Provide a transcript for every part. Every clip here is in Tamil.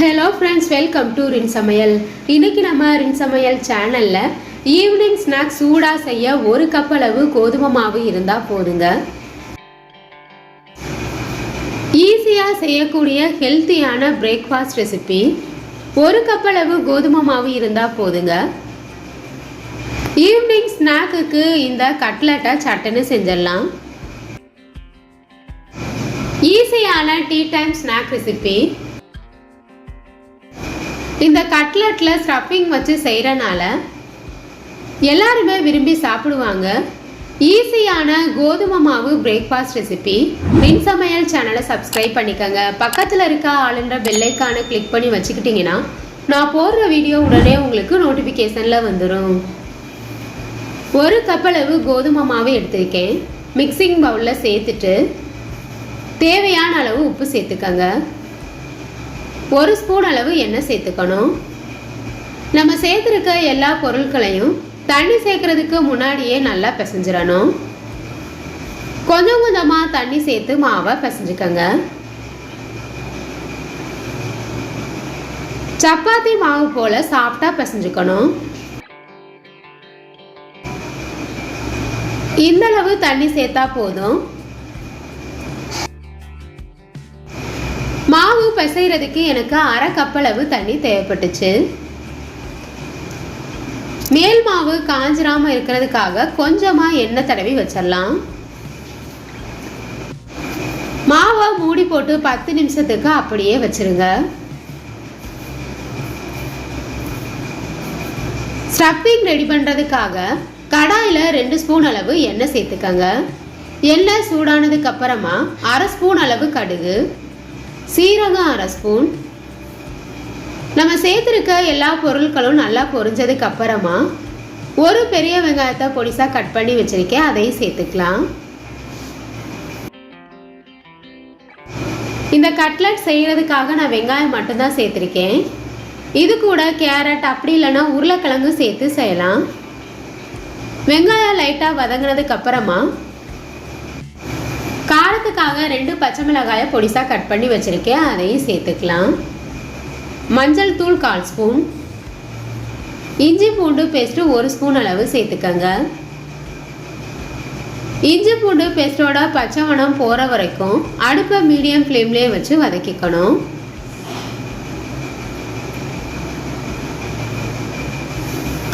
ஹலோ ஃப்ரெண்ட்ஸ் வெல்கம் டு ரின் சமையல் இன்றைக்கி நம்ம ரின் சமையல் சேனலில் ஈவினிங் ஸ்நாக்ஸ் சூடாக செய்ய ஒரு கப் அளவு கோதுமை மாவு இருந்தால் போதுங்க. ஈஸியாக செய்யக்கூடிய ஹெல்த்தியான பிரேக்ஃபாஸ்ட் ரெசிபி ஒரு கப் அளவு கோதுமை மாவு இருந்தால் போதுங்க. ஈவினிங் ஸ்நாக்குக்கு இந்த கட்லெட்டை சட்டுன்னு செஞ்சிடலாம். ஈஸியான டீ டைம் ஸ்நாக் ரெசிபி இந்த கட்லெட்டில் ஸ்டஃபிங் வச்சு செய்கிறனால எல்லாருமே விரும்பி சாப்பிடுவாங்க. ஈஸியான கோதுமை மாவு பிரேக்ஃபாஸ்ட் ரெசிபி மின் சமையல் சேனலை சப்ஸ்கிரைப் பண்ணிக்கோங்க. பக்கத்தில் இருக்க ஆளுன்ற பெல்லைக்கான கிளிக் பண்ணி வச்சுக்கிட்டிங்கன்னா நான் போடுற வீடியோ உடனே உங்களுக்கு நோட்டிஃபிகேஷனில் வந்துடும் ஒரு கப்பளவு கோதுமை மாவு எடுத்திருக்கேன். மிக்சிங் பவுலில் சேர்த்துட்டு தேவையான அளவு உப்பு சேர்த்துக்கங்க. ஒரு ஸ்பூன் அளவு எண்ணெய் சேர்த்துக்கணும். நம்ம சேர்த்துருக்க எல்லா பொருட்களையும் தண்ணி சேர்க்கறதுக்கு முன்னாடியே நல்லா பிசைஞ்சிடணும். கொஞ்சம் கொஞ்சமாக தண்ணி சேர்த்து மாவை பிசைஞ்சுக்கோங்க. சப்பாத்தி மாவு போல் சாஃப்டாக பிசைஞ்சுக்கணும். இந்த அளவு தண்ணி சேர்த்தா போதும். மாவு பிசைகிறதுக்கு எனக்கு அரை கப்பளவு தண்ணி தேவைப்பட்டுச்சு. மேல் மாவு காஞ்சிராம இருக்கிறதுக்காக கொஞ்சமா எண்ணெய் தடவி வச்சிடலாம் மாவை மூடி போட்டு பத்து நிமிஷத்துக்கு அப்படியே வச்சிருங்க. ஸ்டஃபிங் ரெடி பண்ணுறதுக்காக கடாயில் ரெண்டு ஸ்பூன் அளவு எண்ணெய் சேர்த்துக்கங்க. எண்ணெய் சூடானதுக்கு அப்புறமா அரை ஸ்பூன் அளவு கடுகு. சீரகம் அரை ஸ்பூன். நம்ம சேர்த்துருக்க எல்லா பொருட்களும் நல்லா பொரிஞ்சதுக்கு அப்புறமா ஒரு பெரிய வெங்காயத்தை பொடிசாக கட் பண்ணி வச்சுருக்கேன். அதையும் சேர்த்துக்கலாம். இந்த கட்லட் செய்கிறதுக்காக நான் வெங்காயம் மட்டும்தான் சேர்த்துருக்கேன். இது கூட கேரட் அப்படி இல்லைன்னா உருளைக்கிழங்கு சேர்த்து செய்யலாம். வெங்காயம் லைட்டாக வதங்கினதுக்கு அப்புறமா காரத்துக்காக ரெண்டு பச்சை மிளகாயை பொடிசாக கட் பண்ணி வச்சுருக்கேன்? அதையும் சேர்த்துக்கலாம். மஞ்சள் தூள் கால் ஸ்பூன். இஞ்சி பூண்டு பேஸ்ட்டு ஒரு ஸ்பூன் அளவு சேர்த்துக்கங்க. இஞ்சி பூண்டு பேஸ்ட்டோட பச்சை மணம் போகிற வரைக்கும் அடுப்பை மீடியம் ஃப்ளேம்லேயே வச்சு வதக்கிக்கணும்.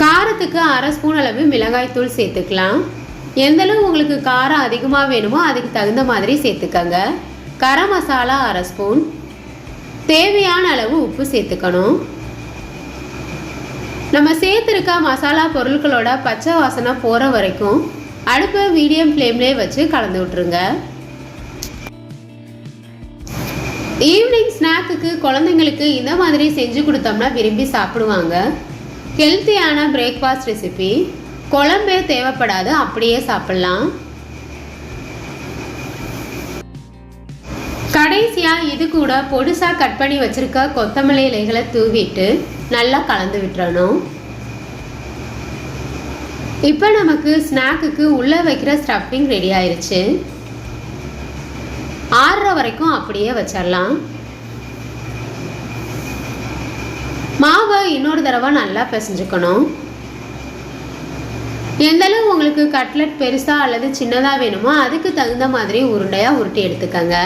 காரத்துக்கு அரை ஸ்பூன் அளவு மிளகாய்த்தூள் சேர்த்துக்கலாம். எந்தளவு உங்களுக்கு காரம் அதிகமாக வேணுமோ அதுக்கு தகுந்த மாதிரி சேர்த்துக்கங்க. கரம் மசாலா அரை ஸ்பூன். தேவையான அளவு உப்பு சேர்த்துக்கணும். நம்ம சேர்த்துருக்க மசாலா பொருட்களோட பச்சை வாசனை போகிற வரைக்கும் அடுப்பை மீடியம் ஃப்ளேம்லேயே வச்சு கலந்து விட்ருங்க ஈவினிங் ஸ்நாக்குக்கு குழந்தைங்களுக்கு இந்த மாதிரி செஞ்சு கொடுத்தோம்னா விரும்பி சாப்பிடுவாங்க. ஹெல்த்தியான பிரேக்ஃபாஸ்ட் ரெசிபி. குழம்பே தேவைப்படாது அப்படியே சாப்பிட்லாம். கடைசியாக இது கூட பொடுசாக கட் பண்ணி வச்சுருக்க கொத்தமல்லி இலைகளை தூவிட்டு நல்லா கலந்து விட்டுறணும். இப்போ நமக்கு ஸ்நாக்குக்கு உள்ளே வைக்கிற ஸ்டஃபிங் ரெடி ஆயிடுச்சு ஆறுற வரைக்கும் அப்படியே வச்சிடலாம் மாவை இன்னொரு தடவை நல்லா பிசைஞ்சுக்கணும். எந்தளவு உங்களுக்கு கட்லெட் பெருசாக அல்லது சின்னதாக வேணுமோ அதுக்கு தகுந்த மாதிரி உருண்டையாக உருட்டி எடுத்துக்கங்க.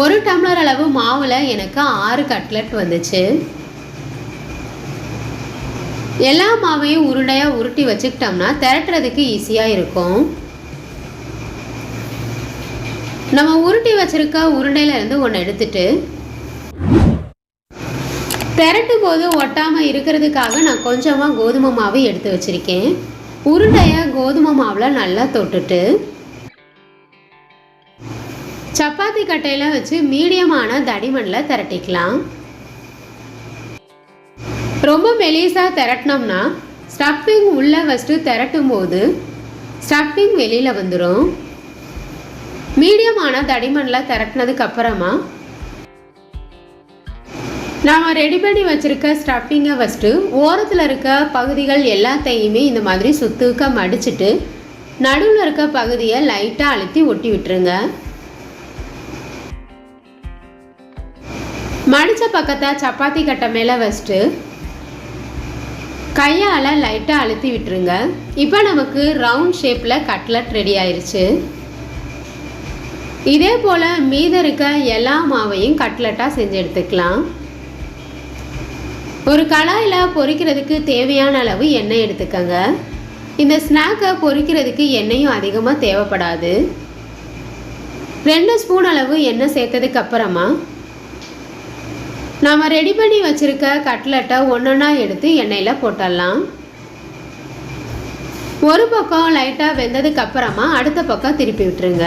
ஒரு டம்ளர் அளவு மாவில் எனக்கு ஆறு கட்லெட் வந்துச்சு. எல்லா மாவையும் உருண்டையாக உருட்டி வச்சுக்கிட்டோம்னா திரட்டுறதுக்கு ஈஸியாக இருக்கும். நம்ம உருட்டி வச்சிருக்க உருண்டையிலேருந்து ஒன்று எடுத்துட்டு திரட்டும் போது ஒட்டாமல் இருக்கிறதுக்காக நான் கொஞ்சமாக கோதுமை மாவு எடுத்து வச்சுருக்கேன். உருண்டையை கோதுமை மாவில் நல்லா தொட்டுட்டு சப்பாத்தி கட்டையில் வச்சு மீடியமான தடிமண்ணில் திரட்டிக்கலாம். ரொம்ப மெலிசாக திரட்டினோம்னா ஸ்டஃபிங் உள்ளே ஃபஸ்ட்டு திரட்டும் போது ஸ்டஃபிங் வெளியில் வந்துடும் மீடியமான தடிமண்ணில் திரட்டினதுக்கு அப்புறமா நாம் ரெடி பண்ணி வச்சுருக்க ஸ்டஃபிங்கை ஃபஸ்ட்டு ஓரத்தில் இருக்க பகுதிகள் எல்லாத்தையுமே இந்த மாதிரி சுத்துக்க மடிச்சிட்டு நடுவில் இருக்க பகுதியை லைட்டாக அழுத்தி ஒட்டி விட்டுருங்க. மடித்த பக்கத்தை சப்பாத்தி கட்டை மேலே வச்சுட்டு கையால் லைட்டாக அழுத்தி விட்டுருங்க. இப்போ நமக்கு ரவுண்ட் ஷேப்பில் கட்லட் ரெடி ஆயிடுச்சு இதே போல் மீத இருக்க எல்லா மாவையும் கட்லட்டாக செஞ்சு எடுத்துக்கலாம். ஒரு கடாயில் பொரிக்கிறதுக்கு தேவையான அளவு எண்ணெய் எடுத்துக்கோங்க. இந்த ஸ்நாக்கை பொரிக்கிறதுக்கு எண்ணெயும் அதிகமாக தேவைப்படாது. ரெண்டு ஸ்பூன் அளவு எண்ணெய் சேர்த்ததுக்கு அப்புறமா நாம் ரெடி பண்ணி வச்சுருக்க கட்லெட்டை ஒன்றொன்னா எடுத்து எண்ணெயில் போட்டுடலாம் ஒரு பக்கம் லைட்டாக வெந்ததுக்கு அப்புறமா அடுத்த பக்கம் திருப்பி விட்டுருங்க.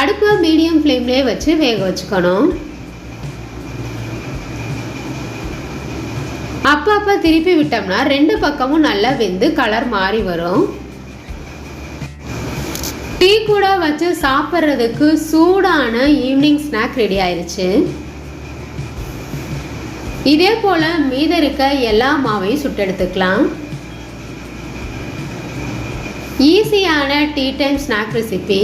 அடுப்பை மீடியம் ஃப்ளேம்லேயே வச்சு வேக வச்சுக்கணும். அப்பப்போ திருப்பி விட்டோம்னா ரெண்டு பக்கமும் நல்லா வெந்து கலர் மாறி வரும். டீ கூட வச்சு சாப்பிட்றதுக்கு சூடான ஈவினிங் ஸ்நாக் ரெடி ஆயிடுச்சு இதே போல் மீத இருக்க எல்லா மாவையும் சுட்டெடுத்துக்கலாம். ஈஸியான டீ டைம் ஸ்நாக் ரெசிபி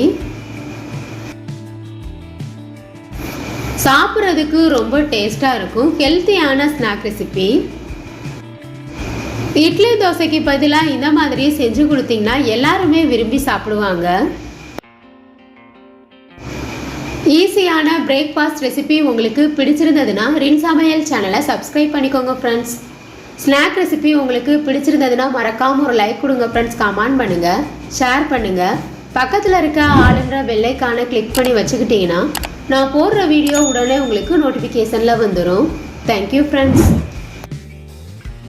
சாப்பிட்றதுக்கு ரொம்ப டேஸ்ட்டாக இருக்கும். ஹெல்த்தியான ஸ்நாக் ரெசிபி இட்லி தோசைக்கு பதிலாக இந்த மாதிரி செஞ்சு கொடுத்தீங்கன்னா எல்லாருமே விரும்பி சாப்பிடுவாங்க. ஈஸியான பிரேக்ஃபாஸ்ட் ரெசிபி உங்களுக்கு பிடிச்சிருந்ததுன்னா ரின் சமையல் சேனலை சப்ஸ்கிரைப் பண்ணிக்கோங்க ஃப்ரெண்ட்ஸ் ஸ்நாக் ரெசிபி உங்களுக்கு பிடிச்சிருந்ததுன்னா மறக்காமல் ஒரு லைக் கொடுங்க ஃப்ரெண்ட்ஸ் கமெண்ட் பண்ணுங்கள் ஷேர் பண்ணுங்கள் பக்கத்தில் இருக்க ஆளுன்ற வெள்ளைக்கான கிளிக் பண்ணி வச்சுக்கிட்டிங்கன்னா நான் போடுற வீடியோ உடனே உங்களுக்கு நோட்டிஃபிகேஷனில் வந்துடும் தேங்க்யூ ஃப்ரெண்ட்ஸ்